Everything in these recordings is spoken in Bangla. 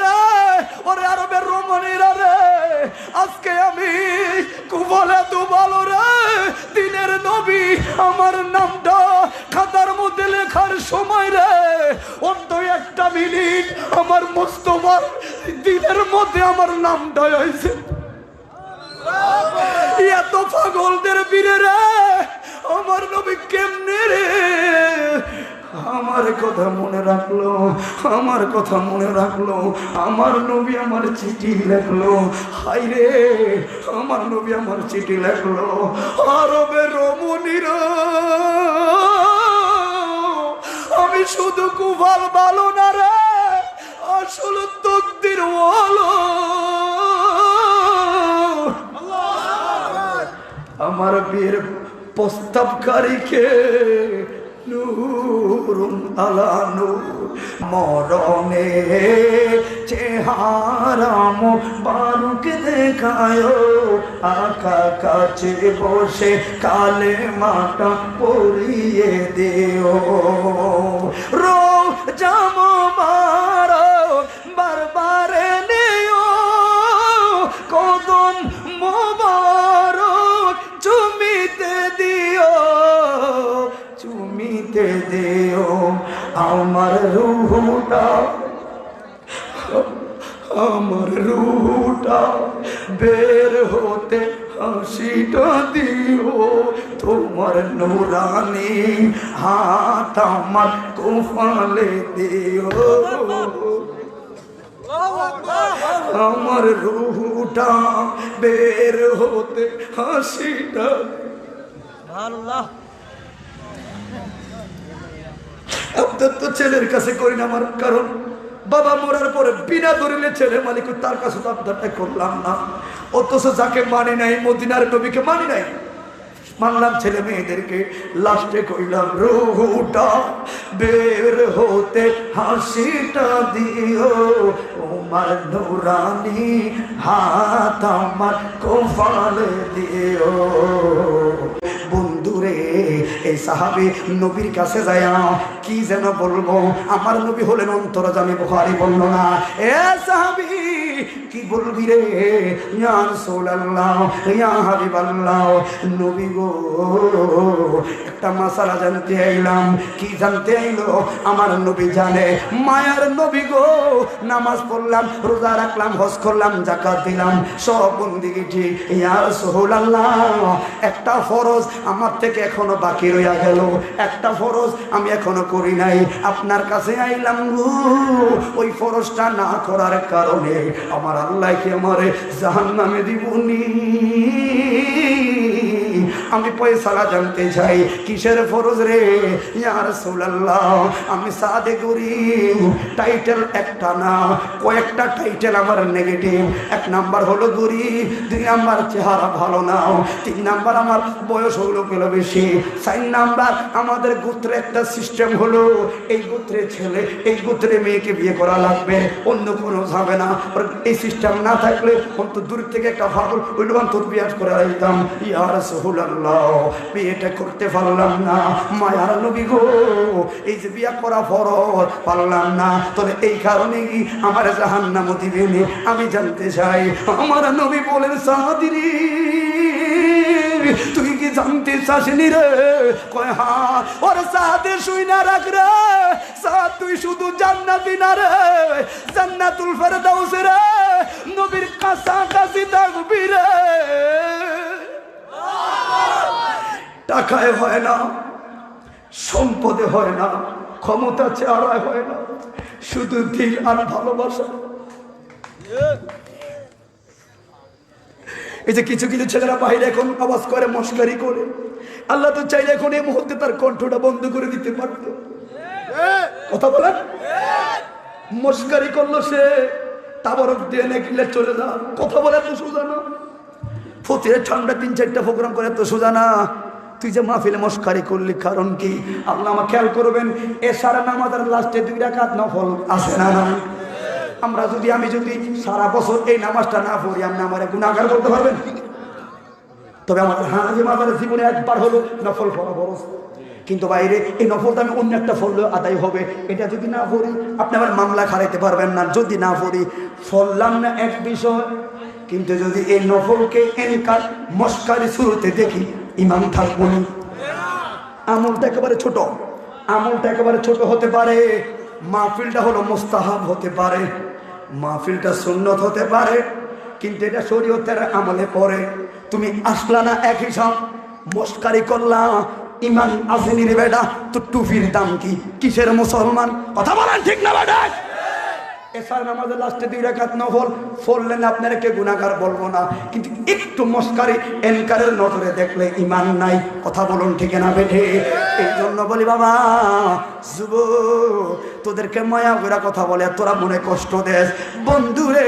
রে, ওরে আরবের রমণীরা রে, আজকে আমি কুবলে দুবালো রে, দিনের নবী আমার নামটা খাতার মধ্যে লেখার সময় রে অন্ত একটা মিনিট আমার মোস্তফার দিনের মধ্যে আমার নামটা হয়েছে। এত পাগলদের বীরে রে, আমার নবী কেমনে রে? আমার কথা মনে রাখল, আমার কথা মনে রাখল, আমার নবী আমার চিঠি লেখলো। হাই রে আমার নবী আমার চিঠি লেখলো। আরবে রমণীর, আমি শুধু কুভাল ভালো না রে, আসল তকদির ওয়ালো। আমার বিয়ের প্রস্তাবকারীকে নূরুন আলা নূর, মরণে চেহারাম বারুক দেখায়। আঁকা কাছে বসে কালে মাটা পরিয়ে দেও। রো জাম রুহুটা বের হতে হাসিটা দিও তোমার নুরানি হাত আমার কোফালে দিও। আমার রুহুটা বের হতে হাসিটা আপনার তো ছেলের কাছে করি না আমার কারণ। বাবা মরার পরে বিনা দরিলে ছেলে মালিক তার কাছে তো আবদারটা করলাম না। অথচ যাকে মানে নাই, মদিনার নবীকে মানি নাই। মানলাম ছেলে মেয়েদেরকে লাস্টে কইলাম, রুহুটা বের হতে হাসিটা দিও। তোমার নুরানি হাত আমার কোফালে দিও। বন্ধুরে এই সাহাবি নবীর কাছে যায় কি যেন বলব? আমার নবী হলেন অন্তর জানি বুহারি বলল না এ সাহাবি! কি বলবি রে? ইয়া রাসূলুল্লাহ ইয়া হাবিবাল্লাহ, নবী গো। একটা মাসালা জানতে আইলাম, কি জানতে আইলো? আমার নবী জানে, মায়ার নবী গো। নামাজ পড়লাম, রোজা রাখলাম, হজ করলাম জাকাত দিলাম, সব বন্দিগি ঠিক ইয়া রাসূলুল্লাহ একটা ফরজ আমার থেকে এখনও বাকি রইয়া গেল। একটা ফরজ আমি এখনও করি নাই। আপনার কাছে আইলাম গো, ওই ফরজটা না করার কারণে আমার আল্লাহকে আমারে জাহান নামে দিবনি। আমি পয়সালা জানতে চাই, কিসের ফরজ রে? ইয়ার সোল্লাহ আমি সাদে করি টাইটেল একটা না, কয়েকটা টাইটেল আমার নেগেটিভ। এক নাম্বার হলো গরিব দুই নাম্বার চেহারা ভালো না, তিন নাম্বার আমার বয়স হলো গেল বেশি, চার নাম্বার আমাদের গোত্রে একটা সিস্টেম হলো, এই গোত্রে ছেলে, এই গোত্রে মেয়েকে বিয়ে করা লাগবে, অন্য কোনো যাবে না আর এই সিস্টেম না থাকলে অন্ত দূর থেকে একটা ফাগল ওইটা অন্তর বিয়াজ করে দিতাম ইয়ার সহুল আল্লাহ বিয়েটা করতে পারলাম না। মায়ার নবী গো, এই যে বিয়া করা ফরজ, পারলাম না। তবে এই কারণে কি আমার জাহান্নামতি নাম দিবেনি। আমি জানতে চাই, আমার নবী বলেন কি জানতে চাসনি রে। কয়, হা, ওর সাথে শুই না রাখ রে। সাথ তুই শুধু জান্নাতি না রে। জান্নাতুল ফেরদাউস রে। নবীর কাছাকাছি থাকবি রে। টাকায় হয় না, সম্পদে হয় না, ক্ষমতা, চেহারায় হয় না। শুধু দিল আর ভালোবাসা। এই যে কিছু কিছু ছেলেরা বাইরে এখন আওয়াজ করে, মস্কারি করে। আল্লাহ তো চাইলে এখন এই মুহূর্তে তার কণ্ঠটা বন্ধ করে দিতে পারতো। কথা বলেন? মস্কারি করল সে, তাবরক দিয়ে নেকিলে চলে যা। কথা বলে তো সোজা না ফতিরে ঠান্ডা তিন চারটা প্রোগ্রাম করে, তো সোজা না তুই যে মাহফিলে মস্কারি করলি, কারণ কি? আল্লাহ আমার খেয়াল করবেন এ সারা নামাজের লাস্টে দুই রাকাত নফল আসে না না। আমরা যদি, আমি যদি সারা বছর এই নামাজটা না পড়ি, আপনি আমার গুণাগার করতে পারবেন? তবে আমাদের হাজি মাদার জীবনে একবার হলো নফল পড়া বরস কিন্তু বাইরে এই নফলটা আমি অন্য একটা ফল আদায় হবে। এটা যদি না পড়ি, আপনি আবার মামলা খারাইতে পারবেন না। যদি না পড়ি, ফললাম না এক বিষয়। কিন্তু যদি এই নফলকে এনকার মস্কারি শুরুতে দেখি ইমাম থাকব না। আমলটা একেবারে ছোট। আমলটা একেবারে ছোট হতে পারে। মাহফিলটা হলো মোস্তাহাব হতে পারে। মাহফিলটা সুন্নত হতে পারে, কিন্তু এটা শরীয়তের আমলে পড়ে। তুমি আসলা না এক হিসাব, মস্কারি করলা, ইমান আসেনি রে বেটা, তো টুফির দাম কি? কিসের মুসলমান? কথা বলেন ঠিক না বেটা? লাস্টে দুই রাকাত নফল পড়লেন আপনারা কে গুণাগার বলব না। কিন্তু একটু মস্কারি, এনকারের নজরে দেখলে ইমান নাই। কথা বলুন ঠিক না বেঠে? এই জন্য বলি, বাবা যুব তোদেরকে মায়া করে কথা বলে, তোরা মনে কষ্ট দেস। বন্ধুরে,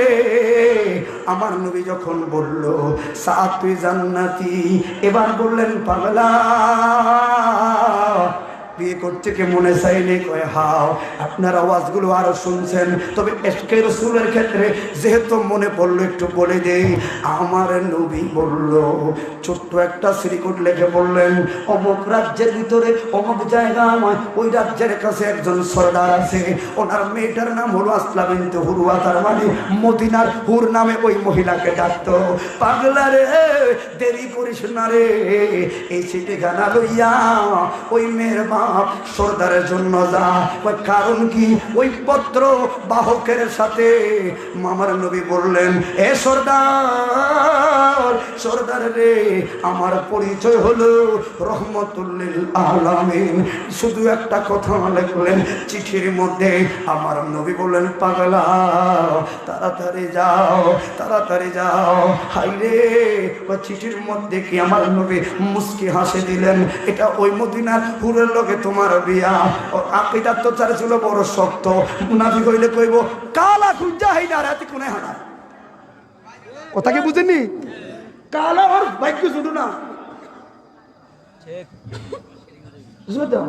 আমার নবী যখন বলল, সাত তুই জান্নাতি এবার বললেন, পাগলা বিয়ে করতে কে মনে চাইলে কয়, হাও, আপনার আওয়াজগুলো আরও শুনছেন। তবে এসকে রসুলের ক্ষেত্রে যেহেতু মনে পড়ল, একটু বলে দেই, আমার নবী বলল, ছোট্ট একটা শ্রীকোট লেখে বললেন, অমুক রাজ্যের ভিতরে, অমুক জায়গা আমার ওই রাজ্যের কাছে একজন সর্দার আছে। ওনার মেয়েটার নাম হলো আসলাম কিন্তু হুরুয়া তার মানে মদিনার হুর নামে ওই মহিলাকে ডাকতো। পাগলা রে, দেরি করিস না রে, এই গানা লইয়া ওই মেয়ের বাপ সর্দারের জন্য যা। ওই কারণ কি? ওই পত্র বাহকের সাথে। মামার নবী বললেন, এ সর্দার সর্দার রে, আমার পরিচয় হলো রহমতুল্লিল আলামিন। শুধু একটা কথা লিখলেন, চিঠির মধ্যে আমার নবী বললেন, পাগলা, তাড়াতাড়ি যাও তাড়াতাড়ি যাও। হাইরে ওই চিঠির মধ্যে কি আমার নবী মুস্কি হাসে দিলেন? এটা ওই মদিনার হুরের লোকে তোমার বিয়া। ও আকিদার তো চারে ছিল বড় শক্ত। মুনাফি কইলে কইব, কালা খুঁজা হাইনা রাতে কোনে হানা? কথা কি বুঝেননি? কালা আর ভাগ্য শুধু না। বুঝতে দাও।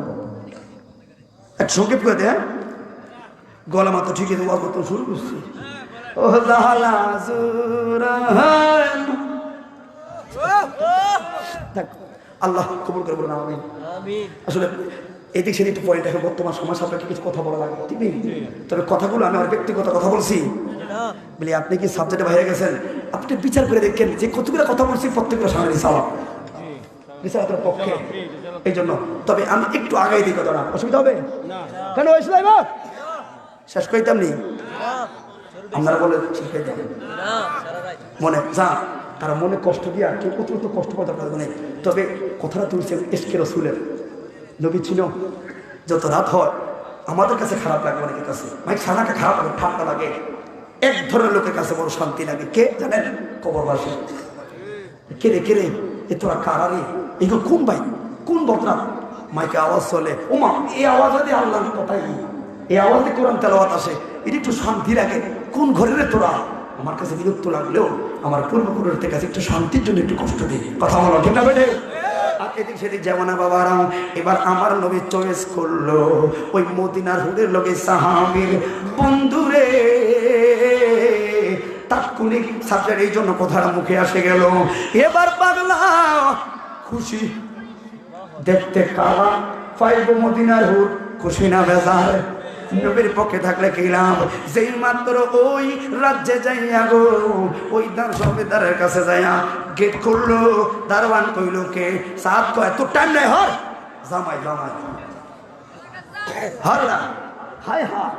এক সংক্ষেপ করে দেয় গলা মাত্র ঠিক আছে ওয়াজ করতে শুরু করছি। ও লালা জুরাহান থাক, আল্লাহ কবুল করে বলুন আমিন। আসলে এদিক সেদিক একটু পয়েন্ট এখন বর্তমান সমাজ সাপেক্ষে কিছু কথা বলা লাগে ঠিক নেই? তবে কথাগুলো আমি আমার ব্যক্তিগত কথা বলছি। বলি আপনি কি সাবজেক্টে বাইরে গেছেন? আপনি বিচার করে দেখেন যে কতগুলো কথা বলছি প্রত্যেকটা সামনে সালাম বিচারকের পক্ষে। এই জন্য তবে আমি একটু আগাই দিই কথাটা। অসুবিধা হবে? কেন হয়েছিল এবার? শেষ করিতাম নি? আপনারা বলে শেষ করিতাম মনে যা। তারা মনে কষ্ট দিয়া কেউ অতিরিক্ত কষ্ট করার দরকার নেই। তবে কথাটা তুলছেন এসকে রসুলের। নবী ছিল যত রাত হয়, আমাদের কাছে খারাপ লাগে অনেকের কাছে। ভাই সারাটা খারাপ লাগে, ঠান্ডা লাগে। এক ধরনের লোকের কাছে বড় শান্তি লাগে। কে জানেন? কবরবাসী। কে রে কে রে? এ তোরা কারা রে? এগুলো কোন ভাই? কোন বকরা মাইকে আওয়াজ চলে। ওমা, এই আওয়াজ আল্লাহ কথাই এই আওয়াজে কোরআন তেলাওয়াত আসে। এটা একটু শান্তি লাগে। কোন ঘরে রে তোরা? আমার কাছে বিরক্ত লাগলেও আমার পূর্বপুরুষদের কাছে একটু শান্তির জন্য একটু কষ্ট দিই। কথা বলো, ঠিক না এবার আমার করল ওই মদিনার এই জন্য কথাটা মুখে আসে গেল? এবার পাগলা, খুশি। দেখতে কারা পাইব মদিনার হুদ, খুশি না বেজার। নবীর পক্ষে থাকলে কি যেই মাত্র ওই রাজ্যে যাইয়া গো, ওই দার সবেদারের কাছে যাইয়া গেট খুললো দারওয়ান কইল, কে? সাত তো এত টাইম নাই, হর। জামাই জামাই। হর না? হায় হা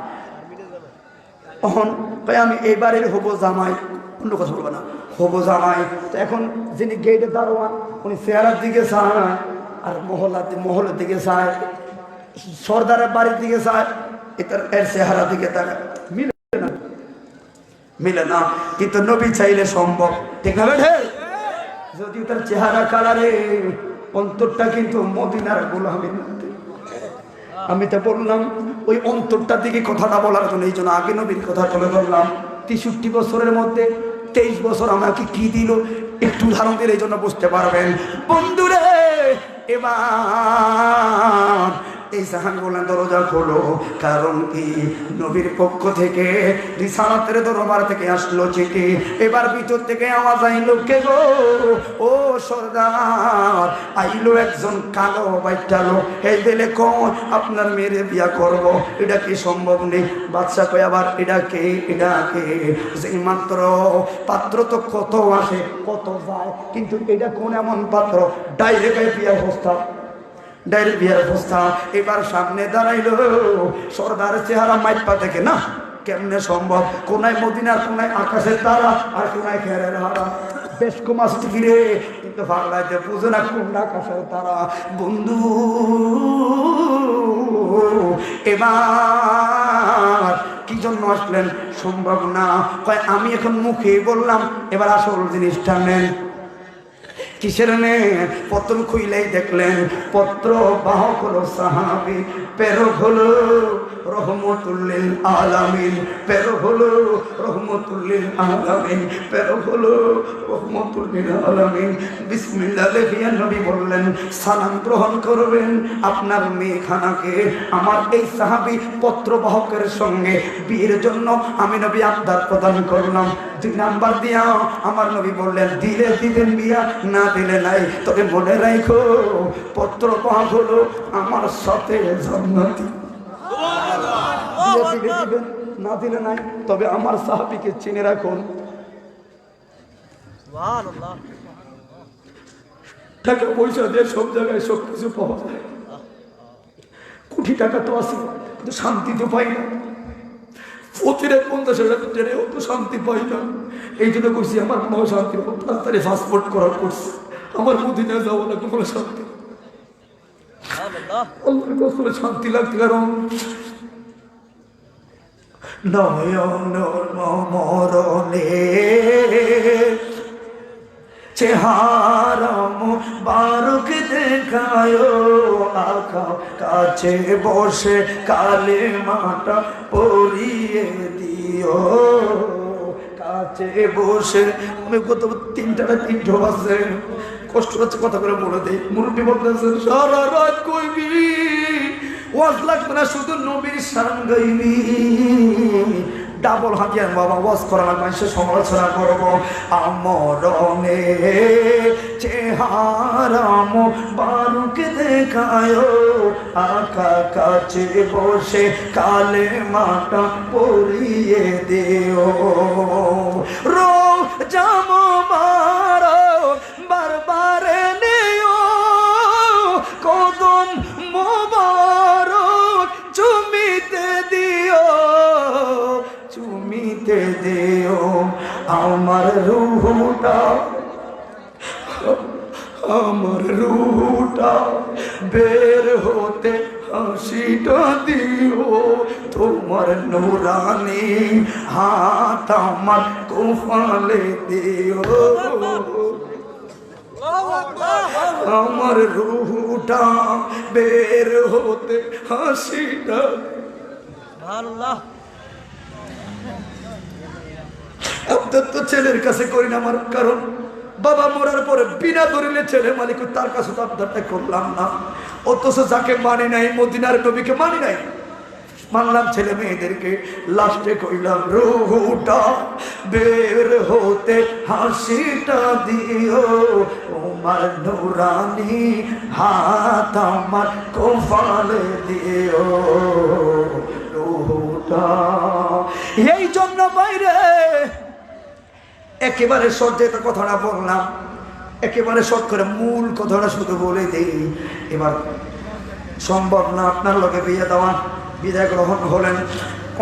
তখন কই আমি এইবারের হব জামাই। অন্য কথা বলব না। হব জামাই। তো এখন যিনি গেটের দারোয়ান, উনি চেহারার দিকে চায় আর মহল্লার দি- মহলের দিকে চায়, সর্দারের বাড়ির দিকে চায়। এটার এর চেহারা দিকে তাকায়। মিলে না। মিলে না। কিন্তু নবী চাইলে সম্ভব। ঠিক না যদিও তার চেহারা কালারে অন্তরটা কিন্তু মদিনার গোলামের মধ্যে। আমি তো বললাম, ওই অন্তরটার দিকে কথাটা বলার জন্য এই জন্য আগে নবীর কথা তুলে ধরলাম তেষট্টি বছরের মধ্যে তেইশ বছর আমাকে কি দিল একটু উদাহরণ দিলে এই জন্য বুঝতে পারবেন। বন্ধুরে, এবার এই বললেন দরজা খোলো, কারণ কি? নবীর পক্ষ থেকে রিসালাতের দরবার থেকে আসলো চিঠি। এবার ভিতর থেকে আওয়াজ আইলো, কে গো? ও সর্দার, আইলো একজন কালো বাইটালো এই দিলে কোন আপনার মেয়েরে বিয়া করব, এটা কি সম্ভব নেই? বাচ্চা কই আবার এটা কে? এটা কে? সেই মাত্র পাত্র তো কত আসে, কত যায়, কিন্তু এটা কোন এমন পাত্র? ডাইরেক্ট বিয়া প্রস্তাব ডাইরেক্ট বিয়ার প্রস্তাব এবার সামনে দাঁড়াইলো সর্দার চেহারা মাইপা দেখে, না, কেমনে সম্ভব? কোনায় মদিনার কোনায় আকাশের তারা, আর কোনায় খেরের হারা বেশ কুমাস টিকিরে কিন্তু বাংলাতে বুঝে না কোন আকাশের তারা। বন্ধু, এবার কি জন্য আসলেন? সম্ভব না। কয়, আমি এখন মুখে বললাম, এবার আসল জিনিসটা নেন। কিসের নে? পত্র খুইলেই দেখলেন পত্র বাহক হলো সাহাবি পেরক হলো রহমতুল্লিল আলামিন পেরক হলো রহমতুল্লিল আলামিন পেরক হলো রহমতুল্লিল আলামিন। বিসমিল্লাহ লেখিয়া নবী বললেন, সালাম গ্রহণ করবেন আপনার মেয়েখানাকে। আমার এই সাহাবি পত্রবাহকের সঙ্গে বিয়ের জন্য আমি নবী আবদার প্রদান করলাম। দুই নাম্বার দিয়া আমার নবী বললেন, দিলে দিবেন বিয়া না দিলে নাই। তবে মনে রাখো পত্র পাওয়া হলো আমার সাথে জন্মতি দিলে দিলে দিবেন না দিলে নাই। তবে আমার সাহাবিকে চিনে রাখুন। টাকা পয়সা দিয়ে সব জায়গায় সব কিছু পাওয়া যায়। কোটি টাকা তো আছে কিন্তু শান্তি তো পাই না। প্রতিদিন পঞ্চাশ হাজার ট্রেনেও তো শান্তি পাই না। এই জন্য করছি আমার কোনো শান্তি পাবো। তাড়াতাড়ি পাসপোর্ট করার করছে আমার মদিনায় যাব না কোনো শান্তি। আল্লাহর শান্তি লাগতে কারণ নয়ন মরণে। চেহারাম বারুক দেখায় আখা কাছে বসে কালে মাটা পরিয়ে দিও কাছে বসে, আমি কত তিনটা তিনটা বাজছে। কষ্ট হচ্ছে কথা করে বলে দেই। মুরব্বী বলতেছেন সারা রাত কইবি ওয়াজ লাগবে না শুধু নবীর গাইবি। ডাবল হাতিয়ার বাবা, ওয়াজ করার মানুষের সমালোচনা চেহারাম বারুকে দেখায়, আকা কাছে বসে কালে মাটা পরিয়ে দেও। রো জাম আমার রুহটা আমার রুহটা বের হতে হাসিটা দিও। তোমার নুরানি হাত আমার কোফালে দিও। আমার রুহটা বের হতে হাসিটা আপনার তো ছেলের কাছে করি না আমার কারণ। বাবা মরার পরে বিনা দলিলে ছেলে মালিক তার কাছে তো আবদারটা করলাম না। অথচ যাকে মানি নাই, মদিনার নবীকে মানি নাই। মানলাম ছেলে মেয়েদেরকে লাস্টে কইলাম, রুহুটা বের হতে হাসিটা দিও। তোমার নুরানি হাত আমার কোফালে দিও। রুহুটা, এই জন্য বাইরে একেবারে শর্টে তো কথাটা বললাম। একেবারে শর্ট করে মূল কথাটা শুধু বলে দেই। এবার সম্ভব না আপনার লোকে বিয়ে দেওয়া বিদায় গ্রহণ হলেন।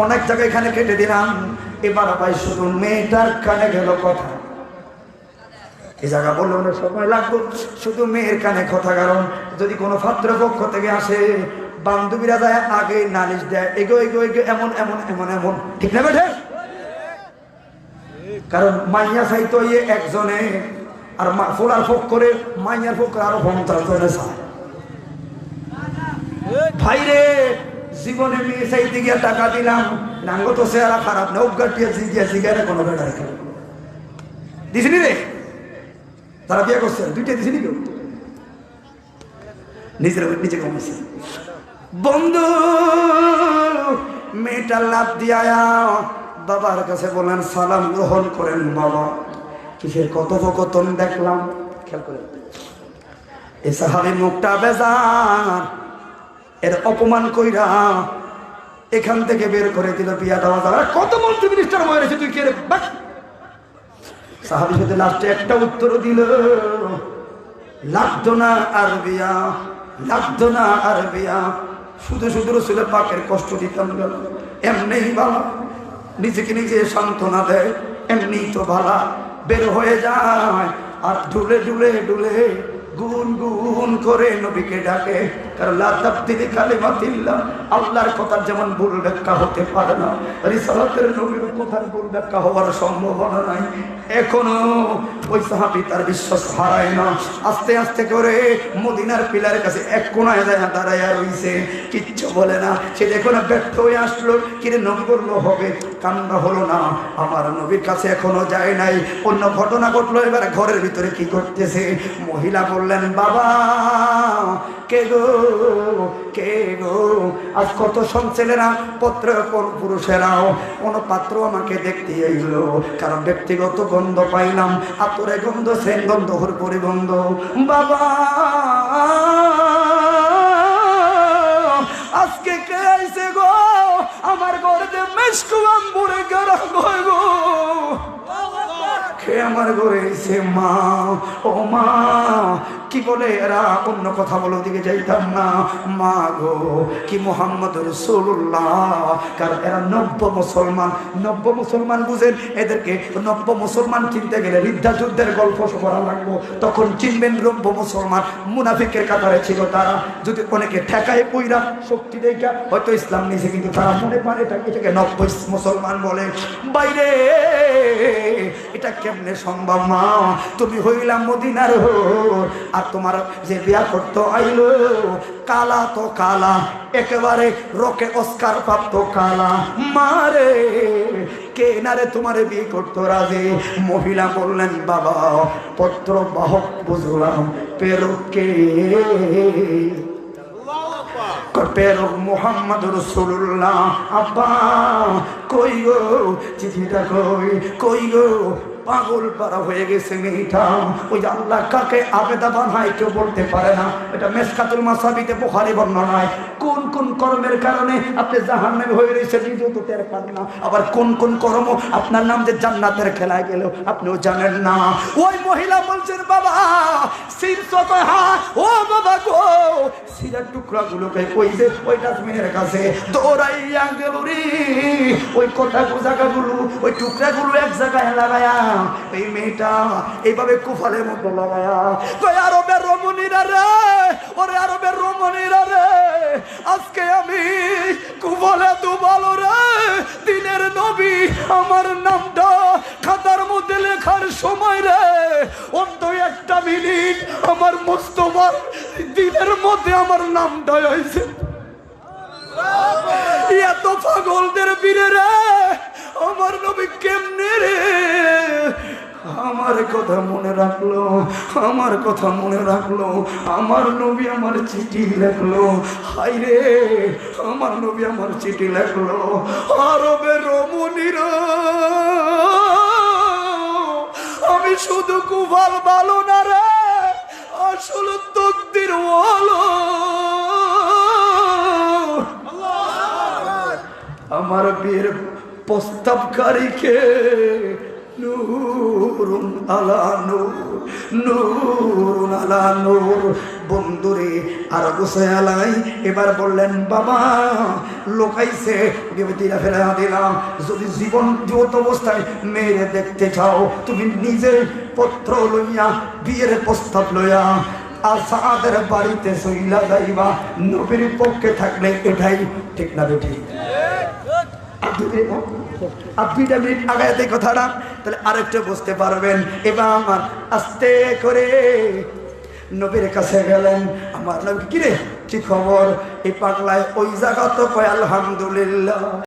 অনেক জায়গায় এখানে কেটে দিলাম। এবার ভাই শুধু মেয়েটার কানে গেল কথা। এই জায়গা বললে অনেক সময় লাগবে। শুধু মেয়ের কানে কথা, কারণ যদি কোনো পাত্র পক্ষ থেকে আসে, বান্ধবীরা যায়, আগে নালিশ দেয়, এগো এগো এগো, এমন এমন এমন এমন। ঠিক না, বেঠে? কারণ মাইয়া চাইতো ইয়ে একজনে আর ফোলার ফোক করে মাইয়ার ফোক করে আরও পঞ্চাশ জনে চায়। ভাইরে জীবনে মেয়ে চাইতে গিয়া টাকা দিলাম, নাঙ্গ তো চেহারা খারাপ, না উদ্গার দিয়ে জিগিয়া জিগারে কোনো বেড়ায় দিছিনি রে? তারা বিয়ে করছে, দুইটা দিছিনি কেউ নিজের নিজে কমেছে বন্ধু মেয়েটা লাভ দিয়া বাবার কাছে বলেন সালাম গ্রহণ করেন বাবা। কিসের কত কথোপকথন দেখলাম। খেয়াল করে এ সাহাবি মুখটা বেজার, এর অপমান কইরা এখান থেকে বের করে দিল বিয়া দেওয়া যাবে কত মন্ত্রী মিনিস্টার হয়ে রয়েছে তুই কে রে! সাহাবি সাথে লাস্টে একটা উত্তর দিল লাগতো না আর বিয়া লাগতো না আর বিয়া শুধু শুধু রসুলের পাকের কষ্ট দিতাম গেল। এমনি বাবা। নিজেকে নিজে সান্ত্বনা দেয়। এমনি তো ভালা বের হয়ে যায়। আর ডুলে ডুলে ডুলে গুন গুন করে নবীকে ডাকে। কারণ যেমন ভুল ব্যাখ্যা হতে পারে না ভুল ব্যাখ্যা হওয়ার নাই। এখনও ওই বিশ্বাস হারায় না। আস্তে আস্তে করে মদিনার পিলারের কাছে এক কোনায় যায় দাঁড়াইয়া রইছে। কিচ্ছু বলে না। সে দেখো না, ব্যর্থ হয়ে আসলো। কিরে নবী বলল হবে? কান্না হলো না। আমার নবীর কাছে এখনও যায় নাই। অন্য ঘটনা ঘটলো, এবার ঘরের ভিতরে কি করতেছে মহিলা বললেন, বাবা, কে গো? কে গো? আজ কত সব ছেলেরা পত্র পুরুষেরাও? কোনো পাত্র আমাকে দেখতে এলো কারণ ব্যক্তিগত গন্ধ পাইলাম আতরে গন্ধ সেন গন্ধ হর পরিগন্ধ বাবা আজকে কে আইছে গো? আমার ঘরে মেশকুয়াম বুড়ে গেরা গো। খে আমার ঘরে এসে মা? ও মা কি বলে? এরা অন্য কথা বলো দিকে যাইতাম না। মা গো, কি মোহাম্মদ রসুল্লাহ কারণ এরা নব্য মুসলমান। নব্য মুসলমান বুঝেন, এদেরকে নব্য মুসলমান চিনতে গেলে রিদ্ধা যুদ্ধের গল্প করা লাগবো। তখন চিনবেন নব্য মুসলমান। মুনাফিকের কাতারে ছিল তারা। যদি অনেকে ঠেকায় পইরা শক্তি দেখা হয়তো ইসলাম নিয়েছে কিন্তু তারা মনে পারে এটা, এটাকে নব্য মুসলমান বলে। বাইরে, এটা কেমনে সম্ভব মা? তুমি হইলাম মদিনার আর তোমার যে বিয়া করতে আইলো কালা তো কালা একেবারে রকে অস্কার প্রাপ্ত কালা। মারে কে না রে তোমারে বিয়ে করতো রাজে? মহিলা বললেন বাবা পত্র বাহক বুঝলাম পেরোকে পেরক মোহাম্মদ রসুল্লাহ আব্বা কই গো চিঠিটা কই? কই গো পাগল পারা হয়ে গেছে মেয়েটা। ওই আল্লাহ কাকে আবেদা বানায় কেউ বলতে পারে না। এটা মেসকাতুল মাসাবিতে বোখারি বর্ণনায় কোন কোন কর্মের কারণে আপনি জাহান নামে হয়ে রয়েছে নিজেও তো টের পান না। আবার কোন কোন কর্ম আপনার নাম যে জান্নাতের খেলায় গেল, আপনিও জানেন না। ওই মহিলা বলছেন, বাবা ওই যে, ওই গেল ওই কথা টুকরাগুলো এক জায়গায় লাগায়া এই মেয়েটা এইভাবে কুফালের মধ্যে লাগায়া কই আরবের রমণীরা রে, ওরে আরবের রমণীরা রে, আজকে আমি কুফলে দুবালো রে, দিনের নবী আমার নামটা খাতার মধ্যে লেখার সময় রে অন্ত একটা মিনিট আমার মোস্তফার দিনের মধ্যে আমার নামটা হয়েছে। এত পাগলদের বীরে রে, আমার নবী কেমনে আমার কথা মনে রাখল, আমার কথা মনে রাখল, আমার নবী আমার চিঠি লেখলো। হাই রে আমার নবী আমার চিঠি লেখলো। আরবে রমণীর, আমি শুধু কুভাল ভালো না রে, আসল তকদির বলো আমার বিয়ের প্রস্তাবকারীকে নূরুন আলা নূর নূরুন আলা নূর। বন্ধুরে আর গোসাই আলাই। এবার বললেন বাবা লোকাইছে বিভূতিরা ফেরা দিলাম। যদি জীবন যত অবস্থায় মেয়েরে দেখতে চাও তুমি নিজে পত্র লইয়া বিয়ের প্রস্তাব লইয়া আর সাদের বাড়িতে সইলা যাইবা। নবীর পক্ষে থাকলে এটাই ঠিক না বেঠিক দুইটা মিনিট আগাতে কথাটা, তাহলে আরেকটু বুঝতে পারবেন। এবার আমার আস্তে করে নবীর কাছে গেলেন। আমার নাম কি রে কি খবর? এই পাগলায় ওই জায়গা তো কয়, আলহামদুলিল্লাহ।